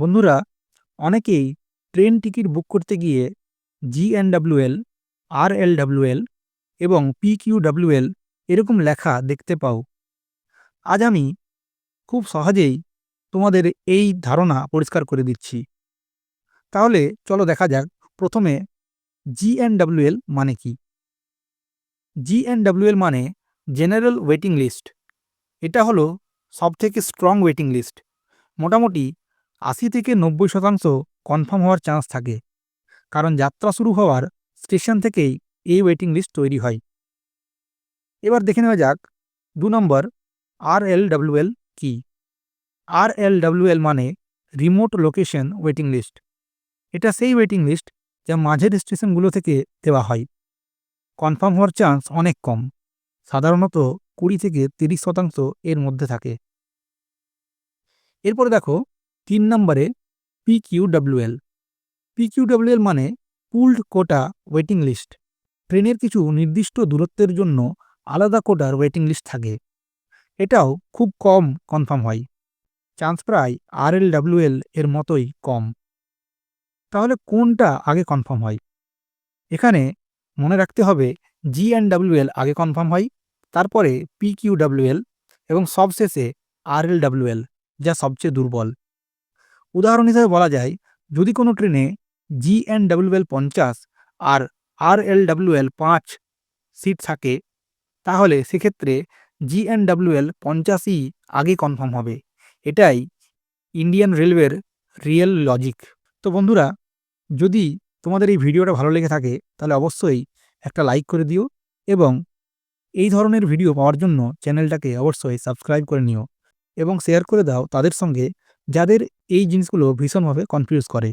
বন্ধুরা, অনেকেই train ticket book করতে গিয়ে জিএনডব্লিউএল আর এল ডাব্লিউএল এবং পিকিউডব্লিউএল এরকম লেখা দেখতে পাও। আজ আমি খুব সহজেই তোমাদের এই ধারণা পরিষ্কার করে দিচ্ছি। তাহলে চলো দেখা যাক প্রথমে জিএনডব্লিউএল মানে কি? জিএনডব্লিউএল মানে জেনারেল ওয়েটিং লিস্ট। এটা হলো সবথেকে স্ট্রং ওয়েটিং লিস্ট। মোটামুটি আশি থেকে নব্বই শতাংশ কনফার্ম হওয়ার চান্স থাকে। কারণ যাত্রা শুরু হওয়ার স্টেশন থেকেই এই ওয়েটিং লিস্ট তৈরি হয়। এবার দেখে নেওয়া যাক, দু নম্বর আর এল ডাব্লিউএল কি? আর এল ডাব্লিউএল মানে রিমোট লোকেশন ওয়েটিং লিস্ট এটা সেই ওয়েটিং লিস্ট যা মাঝের স্টেশনগুলো থেকে দেওয়া হয়। কনফার্ম হওয়ার চান্স অনেক কম। সাধারণত কুড়ি থেকে তিরিশ শতাংশ এর মধ্যে থাকে। এরপরে দেখো তিন নম্বরে পিকিউডব্লিউএল পিকিউডব্লিউএল মানে পুল্ড কোটা ওয়েটিং লিস্ট। ট্রেনের কিছু নির্দিষ্ট দূরত্বের জন্য আলাদা কোটার ওয়েটিং লিস্ট থাকে। এটাও খুব কম কনফার্ম হয়। চান্স প্রায় আর এল ডাব্লিউএল এর মতোই কম। তাহলে কোনটা আগে কনফার্ম হয়? এখানে মনে রাখতে হবে জি অ্যান্ড ডাব্লিউএল আগে কনফার্ম হয়, তারপরে পিকিউডব্লিউএল এবং সবশেষে আর এল ডাব্লিউএল যা সবচেয়ে দুর্বল। উদাহরণ হিসেবে বলা যায়, যদি কোনো ট্রেনে জি এন ডাব্লিউএল পঞ্চাশ আর আর এল ডাব্লিউএল পাঁচ সিট থাকে, তাহলে সেক্ষেত্রে জি এন ডাব্লিউএল পঞ্চাশই আগে কনফার্ম হবে। এটাই ইন্ডিয়ান রেলওয়ের রিয়েল লজিক। তো বন্ধুরা, যদি তোমাদের এই ভিডিওটা ভালো লেগে থাকে, তাহলে অবশ্যই একটা লাইক করে দিও এবং এই ধরনের ভিডিও পাওয়ার জন্য চ্যানেলটাকে অবশ্যই সাবস্ক্রাইব করে নিও এবং শেয়ার করে দাও তাদের সঙ্গে যাদের এই জিনিসগুলো ভীষণভাবে কনফিউজ করে।